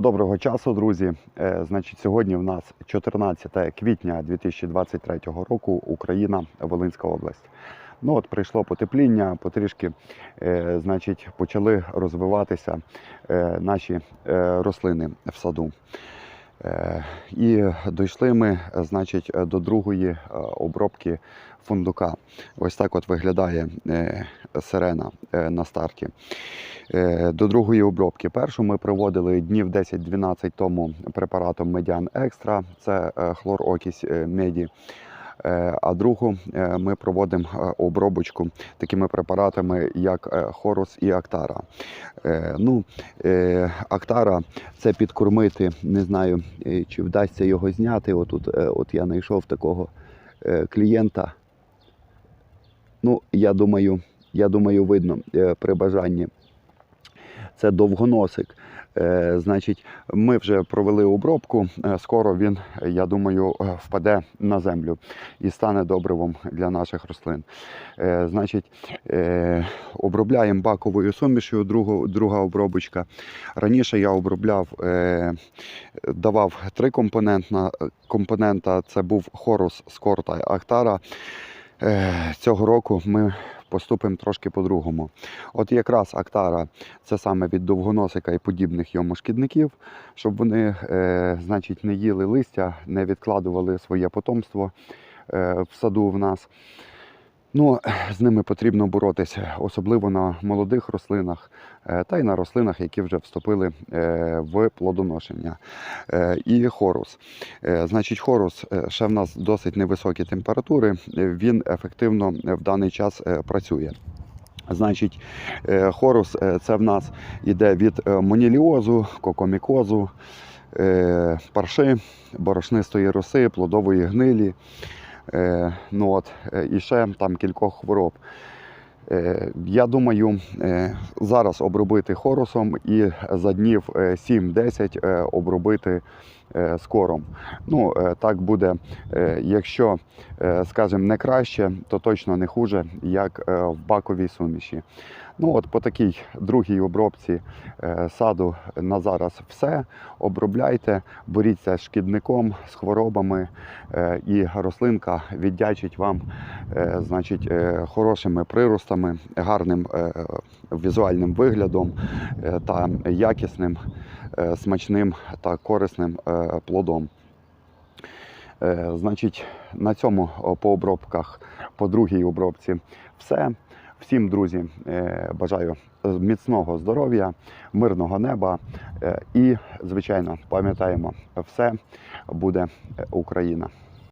Доброго часу, друзі. Е, Значить, сьогодні в нас 14 квітня 2023 року, Україна, Волинська область. Ну от прийшло потепління, потрішки, е, значить, почали розвиватися е, наші рослини в саду. Е, І дійшли ми, значить, до другої е, обробки фундука. Ось так от виглядає е, сирена на старті. До другої обробки. Першу ми проводили днів 10-12 тому препаратом Медіан Екстра, це хлорокість меді. Е, А другу е, ми проводимо е, обробочку такими препаратами, як Хорус і Актара. Ну, Актара це підкормити. Не знаю, чи вдасться його зняти. Отут, от я знайшов такого клієнта. Ну, я думаю, я думаю, видно при бажанні. Це довгоносик. Е, Значить, ми вже провели обробку. Е, Скоро він, я думаю, е, впаде на землю і стане добривом для наших рослин. Значить, обробляємо баковою сумішю, друга обробочка. Раніше я обробляв, давав три компонента. Це був хорус, скорта. Е, Цього року ми поступимо трошки по-другому. От якраз Актара це саме від довгоносика і подібних йому шкідників, щоб вони, е, значить, не їли листя, не відкладували своє потомство е, в саду в нас. Ну, з ними потрібно боротися, особливо на молодих рослинах е, та й на рослинах, які вже вступили е, в плодоношення. Е, І хорус. Значить, хорус ще в нас досить невисокі температури, він ефективно в даний час працює. Значить, хорус це в нас йде від моніліозу, кокомікозу, парши, борошнистої роси, плодової гнилі. Е, Ну от, е, і ще там кількох хвороб. Е, Я думаю, зараз обробити хорусом і за днів е, 7-10 е, обробити скором. Ну, е, так буде, е, якщо, е, скажімо, не краще, то точно не хуже, як е, в баковій суміші. Ну от по такій другій обробці е, саду на зараз все. Обробляйте, боріться з шкідником, з хворобами, е, і рослинка віддячить вам е, значить, е, хорошими приростами, гарним е, візуальним виглядом е, та якісним, е, смачним та корисним е, плодом. Е, Значить, на цьому по обробках, по другій обробці, все. Всім, друзі, е, бажаю міцного здоров'я, мирного неба е, і, звичайно, пам'ятаємо, все буде е, Україна.